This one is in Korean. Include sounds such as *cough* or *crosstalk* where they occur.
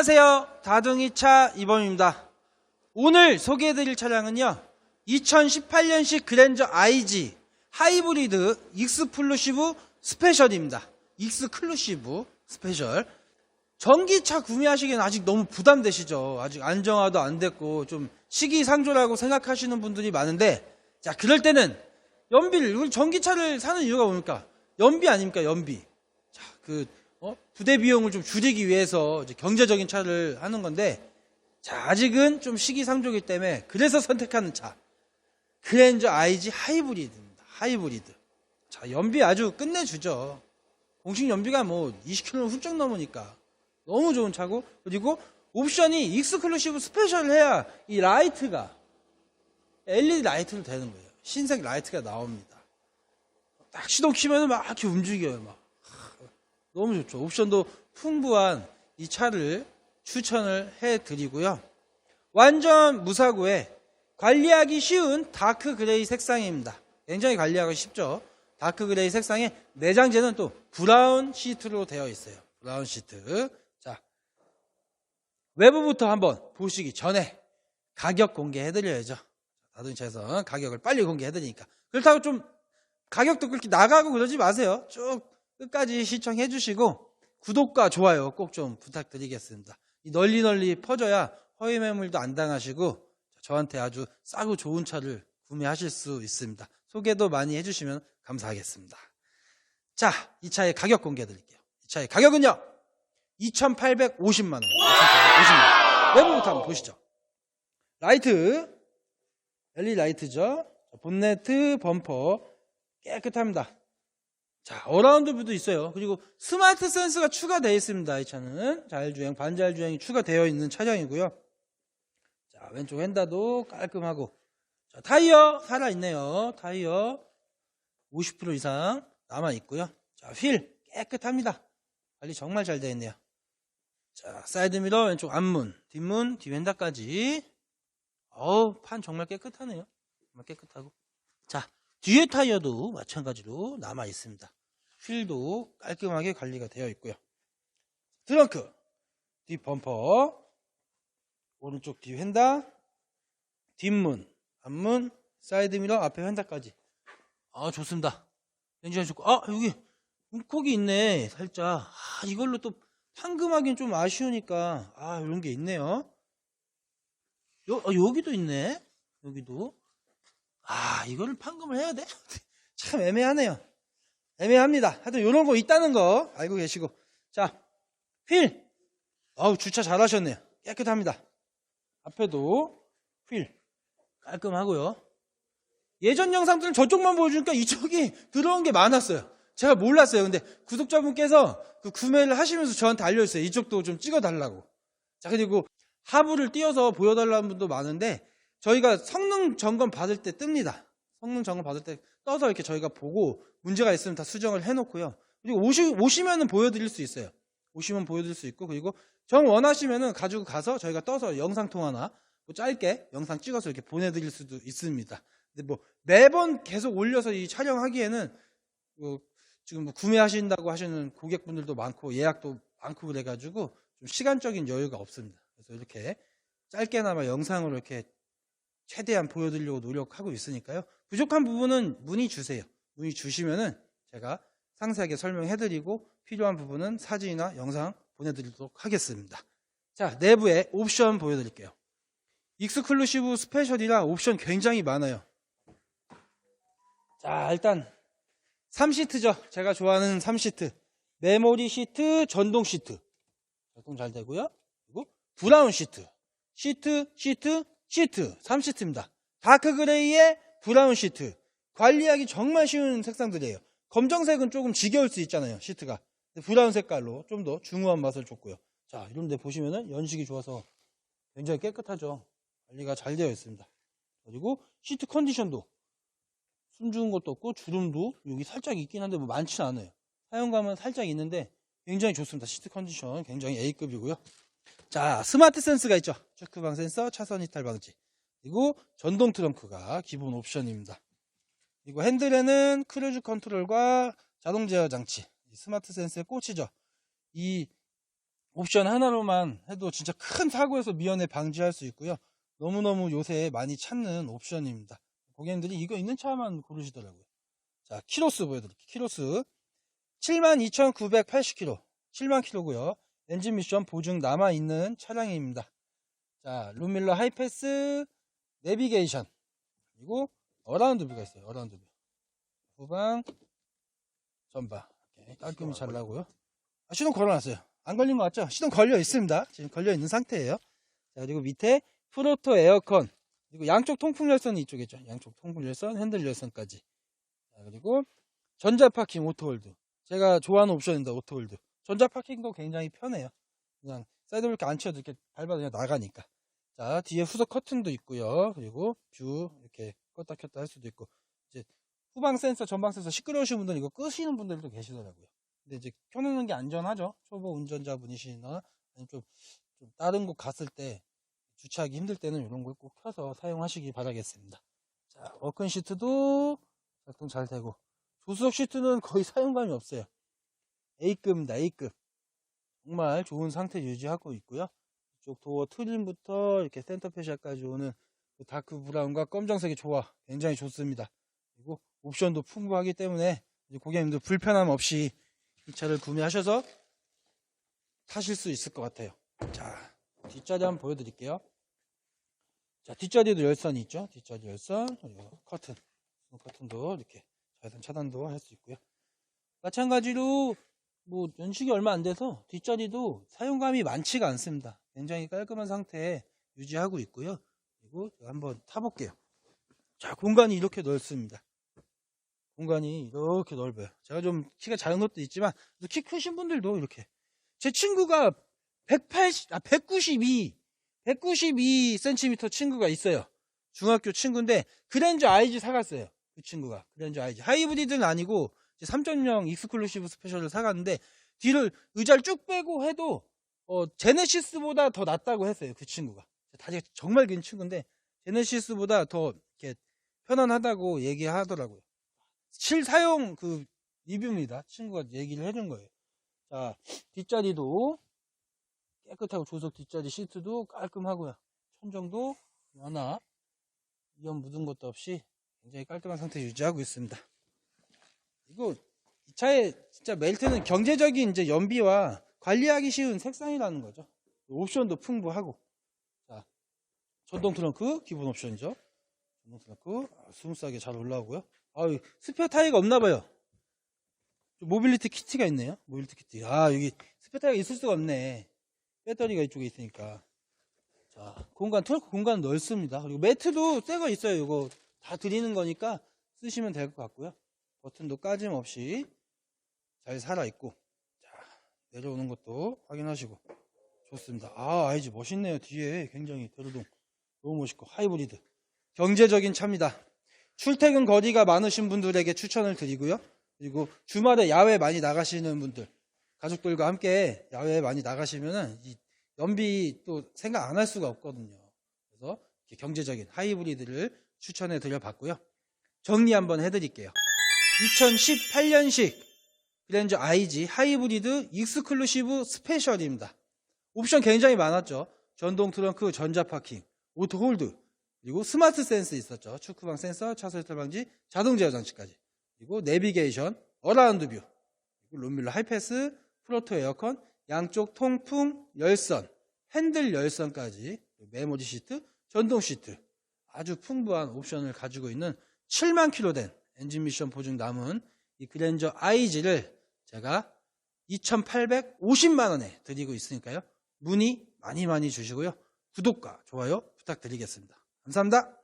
안녕하세요. 다둥이차 이범입니다. 오늘 소개해드릴 차량은요. 2018년식 그랜저 IG 하이브리드 익스플루시브 스페셜입니다. 익스클루시브 스페셜. 전기차 구매하시기엔 아직 너무 부담되시죠. 아직 안정화도 안 됐고 좀 시기상조라고 생각하시는 분들이 많은데 자 그럴 때는 연비를 전기차를 사는 이유가 뭡니까? 연비 아닙니까? 연비. 자, 그 어? 부대 비용을 좀 줄이기 위해서 경제적인 차를 하는 건데 자, 아직은 좀 시기상조기 때문에 그래서 선택하는 차. 그랜저 IG 하이브리드입니다. 하이브리드. 자, 연비 아주 끝내주죠. 공식 연비가 뭐 20km 훌쩍 넘으니까 너무 좋은 차고 그리고 옵션이 익스클루시브 스페셜 해야 이 라이트가 LED 라이트로 되는 거예요. 흰색 라이트가 나옵니다. 딱 시동 키면 막 이렇게 움직여요. 막 하, 너무 좋죠. 옵션도 풍부한 이 차를 추천을 해드리고요. 완전 무사고에 관리하기 쉬운 다크 그레이 색상입니다. 굉장히 관리하기 쉽죠. 다크 그레이 색상에 내장재는 또 브라운 시트로 되어 있어요. 브라운 시트. 자, 외부부터 한번 보시기 전에 가격 공개해드려야죠. 자동차에서 가격을 빨리 공개해드리니까. 그렇다고 좀 가격도 그렇게 나가고 그러지 마세요. 쭉 끝까지 시청해 주시고 구독과 좋아요 꼭 좀 부탁드리겠습니다. 이 널리 널리 퍼져야 허위 매물도 안 당하시고 저한테 아주 싸고 좋은 차를 구매하실 수 있습니다. 소개도 많이 해주시면 감사하겠습니다. 자, 이 차의 가격 공개해 드릴게요. 이 차의 가격은요. 2,850만 원. 2,850만 원. 외부부터 한번 보시죠. 라이트, LED 라이트죠. 본네트, 범퍼 깨끗합니다. 자, 어라운드 뷰도 있어요. 그리고 스마트 센스가 추가되어 있습니다. 이 차는 자율주행, 반자율주행이 추가되어 있는 차량이고요. 자, 왼쪽 휀다도 깔끔하고. 자, 타이어 살아있네요. 타이어 50% 이상 남아있고요. 자, 휠 깨끗합니다. 관리 정말 잘 되어 있네요. 자, 사이드미러, 왼쪽 앞문, 뒷문, 뒤엔다까지. 어우, 판 정말 깨끗하네요. 정말 깨끗하고. 자, 뒤에 타이어도 마찬가지로 남아 있습니다. 휠도 깔끔하게 관리가 되어 있고요. 트렁크, 뒷 범퍼, 오른쪽 뒤 휀다, 뒷문, 앞문, 사이드 미러, 앞에 휀다까지. 아, 좋습니다. 굉장히 좋고, 아, 여기 문콕이 있네, 살짝. 아, 이걸로 또 판금하기는 좀 아쉬우니까, 아, 이런 게 있네요. 여, 어, 여기도 있네. 여기도. 아, 이거를 판금을 해야 돼? *laughs* 참 애매하네요. 애매합니다. 하여튼 이런 거 있다는 거 알고 계시고. 자, 휠. 어우, 주차 잘 하셨네요. 깨끗합니다. 앞에도 휠. 깔끔하고요. 예전 영상들은 저쪽만 보여주니까 이쪽이 *laughs* 들어온 게 많았어요. 제가 몰랐어요. 근데 구독자분께서 그 구매를 하시면서 저한테 알려주세요. 이쪽도 좀 찍어달라고. 자, 그리고 하부를 띄워서 보여달라는 분도 많은데 저희가 성능 점검 받을 때 뜹니다. 성능 점검 받을 때 떠서 이렇게 저희가 보고 문제가 있으면 다 수정을 해놓고요. 그리고 오시, 오시면은 보여드릴 수 있어요. 오시면 보여드릴 수 있고 그리고 정 원하시면은 가지고 가서 저희가 떠서 영상 통화나 뭐 짧게 영상 찍어서 이렇게 보내드릴 수도 있습니다. 근데 뭐 매번 계속 올려서 이 촬영하기에는 뭐 지금 뭐 구매하신다고 하시는 고객분들도 많고 예약도 많고 그래가지고 좀 시간적인 여유가 없습니다. 그래서 이렇게 짧게나마 영상으로 이렇게 최대한 보여드리려고 노력하고 있으니까요. 부족한 부분은 문의 주세요. 문의 주시면은 제가 상세하게 설명해드리고 필요한 부분은 사진이나 영상 보내드리도록 하겠습니다. 자, 내부에 옵션 보여드릴게요. 익스클루시브 스페셜이라 옵션 굉장히 많아요. 자, 일단 3시트죠. 제가 좋아하는 3시트. 메모리 시트, 전동 시트. 작동 잘 되고요. 그리고 브라운 시트. 시트, 시트, 시트 3시트입니다. 다크 그레이에 브라운 시트. 관리하기 정말 쉬운 색상들이에요. 검정색은 조금 지겨울 수 있잖아요. 시트가. 브라운 색깔로 좀 더 중후한 맛을 줬고요. 자, 이런데 보시면은 연식이 좋아서 굉장히 깨끗하죠. 관리가 잘 되어 있습니다. 그리고 시트 컨디션도 숨죽은 것도 없고 주름도 여기 살짝 있긴 한데 뭐 많지는 않아요. 사용감은 살짝 있는데 굉장히 좋습니다. 시트 컨디션 굉장히 A급이고요. 자, 스마트 센스가 있죠. 체크방 센서, 차선 이탈 방지. 그리고 전동 트렁크가 기본 옵션입니다. 그리고 핸들에는 크루즈 컨트롤과 자동 제어 장치. 스마트 센스의 꽃이죠. 이 옵션 하나로만 해도 진짜 큰 사고에서 미연에 방지할 수 있고요. 너무너무 요새 많이 찾는 옵션입니다. 고객님들이 이거 있는 차만 고르시더라고요. 자, 키로수 보여드릴게요. 키로수 72,980km, 7만 킬로고요. 엔진 미션 보증 남아있는 차량입니다. 자, 룸밀러 하이패스, 내비게이션, 그리고 어라운드 뷰가 있어요. 어라운드 뷰. 후방, 전방. 이렇게 깔끔히 잘 나고요. 아, 시동 걸어놨어요. 안 걸린 것 같죠? 시동 걸려 있습니다. 지금 걸려 있는 상태예요. 자, 그리고 밑에 프로토 에어컨, 그리고 양쪽 통풍 열선이 이쪽에 있죠. 양쪽 통풍 열선, 핸들 열선까지. 자, 그리고 전자 파킹 오토홀드. 제가 좋아하는 옵션입니다. 오토홀드. 전자 파킹도 굉장히 편해요. 그냥 사이드브레이크 안 치어도 이렇게 밟아도 그냥 나가니까. 자, 뒤에 후석 커튼도 있고요. 그리고 뷰 이렇게 껐다 켰다 할 수도 있고. 이제 후방 센서, 전방 센서 시끄러우신 분들 이거 끄시는 분들도 계시더라고요. 근데 이제 켜놓는 게 안전하죠. 초보 운전자분이시나 아니면 좀, 좀 다른 곳 갔을 때 주차하기 힘들 때는 이런 걸 꼭 켜서 사용하시기 바라겠습니다. 자, 워큰 시트도 작동 잘 되고 조수석 시트는 거의 사용감이 없어요. A급입니다. A급. 정말 좋은 상태 유지하고 있고요. 이쪽 도어 트림부터 이렇게 센터 페시아까지 오는 그 다크 브라운과 검정색의 조화 굉장히 좋습니다. 그리고 옵션도 풍부하기 때문에 고객님들 불편함 없이 이 차를 구매하셔서 타실 수 있을 것 같아요. 자, 뒷자리 한번 보여드릴게요. 자, 뒷자리도 열선이 있죠. 뒷자리 열선, 그리고 커튼. 커튼도 이렇게 자외선 차단도 할 수 있고요. 마찬가지로 뭐 연식이 얼마 안 돼서 뒷자리도 사용감이 많지가 않습니다. 굉장히 깔끔한 상태에 유지하고 있고요. 그리고 한번 타볼게요. 자, 공간이 이렇게 넓습니다. 공간이 이렇게 넓어요. 제가 좀 키가 작은 것도 있지만 키 크신 분들도 이렇게 제 친구가 180, 아 192, 192cm 친구가 있어요. 중학교 친구인데 그랜저 IG 사갔어요. 그 친구가 그랜저 IG 하이브리드는 아니고 3.0 익스클루시브 스페셜을 사갔는데 뒤를 의자를 쭉 빼고 해도 어, 제네시스보다 더 낫다고 했어요. 그 친구가 다리가 정말 긴 친구인데 제네시스보다 더 이렇게 편안하다고 얘기하더라고요. 실사용 그 리뷰입니다. 친구가 얘기를 해준 거예요. 자, 뒷자리도 깨끗하고 조석 뒷자리 시트도 깔끔하고요. 천정도 하나 이연 묻은 것도 없이 굉장히 깔끔한 상태 유지하고 있습니다. 이거 이 차의 진짜 멜트는 경제적인 이제 연비와 관리하기 쉬운 색상이라는 거죠. 옵션도 풍부하고 자 전동 트렁크 기본 옵션이죠. 전동 트렁크 아, 스무스하게 잘 올라오고요. 아 스페어 타이어가 없나 봐요. 모빌리티 키트가 있네요. 모빌리티 키트. 아 여기 스페어 타이어가 있을 수가 없네. 배터리가 이쪽에 있으니까. 자 공간 트렁크 공간 넓습니다. 그리고 매트도 새 거 있어요. 이거 다 드리는 거니까 쓰시면 될 것 같고요. 버튼도 까짐없이 잘 살아있고 자 내려오는 것도 확인하시고. 좋습니다. 아 아이지 멋있네요 뒤에. 굉장히 대로동. 너무 멋있고 하이브리드. 경제적인 차입니다. 출퇴근 거리가 많으신 분들에게 추천을 드리고요. 그리고 주말에 야외 많이 나가시는 분들 가족들과 함께 야외 많이 나가시면은 이 연비 또 생각 안 할 수가 없거든요. 그래서 경제적인 하이브리드를 추천해 드려 봤고요. 정리 한번 해 드릴게요 2018년식 그랜저 IG 하이브리드 익스클루시브 스페셜입니다. 옵션 굉장히 많았죠. 전동 트렁크, 전자 파킹, 오토 홀드, 그리고 스마트 센스 있었죠. 축구방 센서, 차선 이탈 방지, 자동 제어 장치까지. 그리고 내비게이션, 어라운드 뷰, 그리고 룸밀러 하이패스, 프로토 에어컨, 양쪽 통풍 열선, 핸들 열선까지, 메모리 시트, 전동 시트. 아주 풍부한 옵션을 가지고 있는 7만 킬로 된 엔진 미션 보증 남은 이 그랜저 IG를 제가 2,850만원에 드리고 있으니까요. 문의 많이 많이 주시고요. 구독과 좋아요 부탁드리겠습니다. 감사합니다.